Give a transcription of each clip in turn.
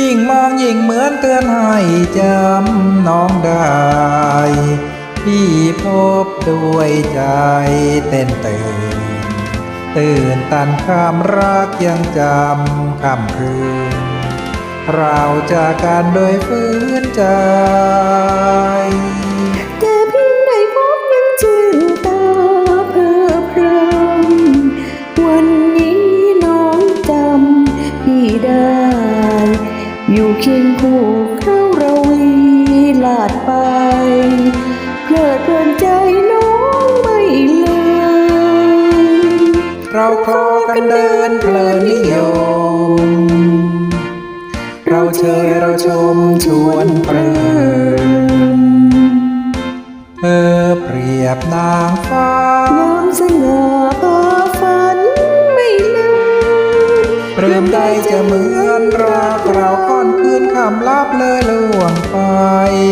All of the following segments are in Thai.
ยิ่งมองยิ่งเหมือนเตือนให้จำน้องได้พี่พบด้วยใจเต้นตื่น ตื่นตันความรักยังจำคำคืนเราจากกันโดยฟื้นใจ เคียงคู่เข้าระวีลาดไป เพลิดเพลินใจน้องไม่ลืมเราคลอกันเดินเพลินนิยม เราเชยเราชมชวนปรื้มเธอเปรียบนางฟ้างามสง่า มเริ่มใดจะเหมือนรักเราค่อนคืนคำลับเลยล่วงไป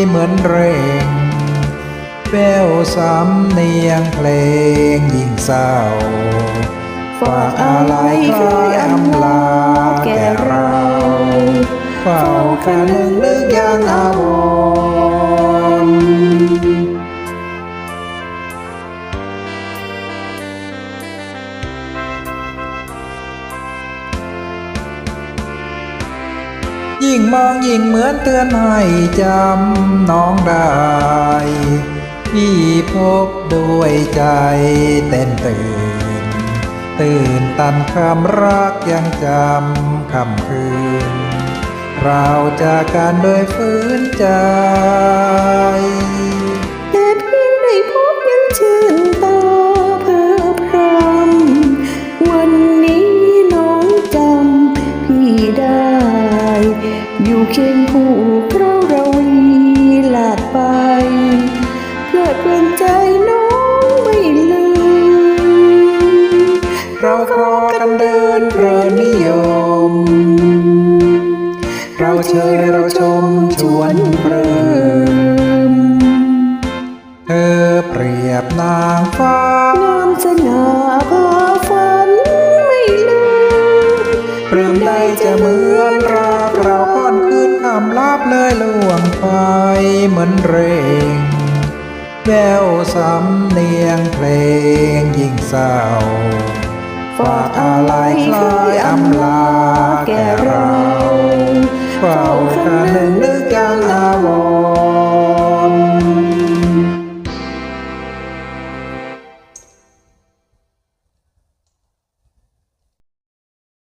เหมือนเร่งแววสำเนียงเพลงยิ่งเศร้าฝากอะไรคลายอำลาแก่เราเฝ้าคันนึงนึกยังอาวร ยิ่งมองยิ่งเหมือนเตือนให้จำน้องได้ พี่พบด้วยใจเต้นตื่น ตื่นตันคำรักยังจำคำคืน เราจากกันโดยฟื้นใจ เคียงคู่เพราะเราวีลาดไปเพลิดเพลินใจน้องไม่ลืมเราครอกันเดินเพลินนิยม เราเชยเราชมชวนเพลิมเธอเปรียบนางฟ้างามสง่าพาฝันไม่ลืมเริ่มใดจะเหมือน บเลยล่วงไปเหมือนเร่งแววสำเนียงเพลงยิ่งเศร้าฝากอะไรคลายอำลาแก่เราเฝ้าคันนึงนึกยังอาวร